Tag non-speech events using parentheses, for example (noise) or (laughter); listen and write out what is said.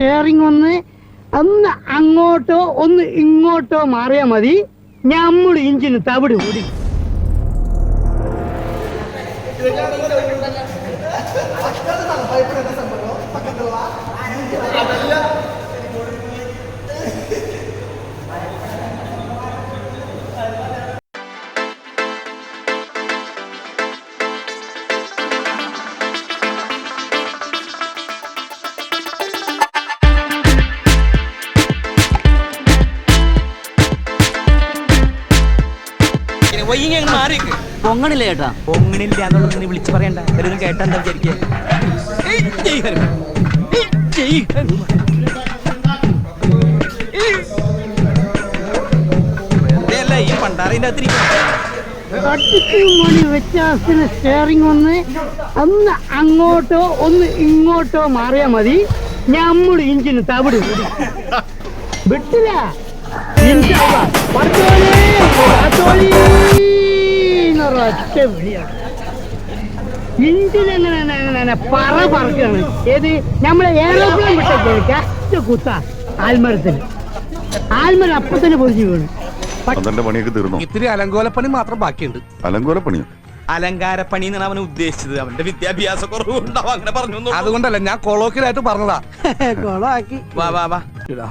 Sharing ഒന്ന് ഒന്ന് അങ്ങോട്ടോ ഒന്ന് ഇങ്ങോട്ടോ മാറിയാ മതി. നമ്മൾ ഇഞ്ചിന് തവിട് കൂടി. മാറിക്ക് പൊങ്ങണില്ല ചേട്ടാ? പൊങ്ങണില്ല എന്നുള്ളത് നീ വിളിച്ചു പറയണ്ട. എല്ലാവരും കേട്ടാ എന്താ വിചാരിക്കുക ഈ പണ്ടാറിന്റെ അകത്തിരിക്കും മണി വ്യത്യാസത്തിന് സ്റ്റെയറിംഗ് ഒന്ന് ഒന്ന് അങ്ങോട്ടോ ഒന്ന് ഇങ്ങോട്ടോ മാറിയാ മതി. നമ്മുടെ ഇഞ്ചിന് തവിട് വിട്ടില്ല? പടച്ചോനെ എന്നൊരൊറ്റ വിളിയാണ് ഇഞ്ചിനെങ്ങനെ പറ പറക്കാണ് ഏത് നമ്മളെ ഏറോപ്ലെയിൻ വിട്ടേ കഷ്ട കുത്ത ആൽമരത്തിന് ആൽമരം അപ്പൊ തന്നെ പൊതിഞ്ഞു വീണു. പന്ത്രണ്ട് പണിയൊക്കെ തീർന്നു? ഇത്തിരി അലങ്കോലപ്പണി മാത്രം ബാക്കിയുണ്ട്. അലങ്കോല പണിയോ? അലങ്കാരപ്പണി എന്നാണ് അവൻ ഉദ്ദേശിച്ചത്. അവന്റെ വിദ്യാഭ്യാസ കുറവുണ്ടാവും അങ്ങനെ പറഞ്ഞു അതുകൊണ്ടല്ല ഞാൻ കൊളോക്കിലായിട്ട് പറഞ്ഞതാ. (laughs) കൊളാക്കി. വാ വാ വാ. ഇടാ,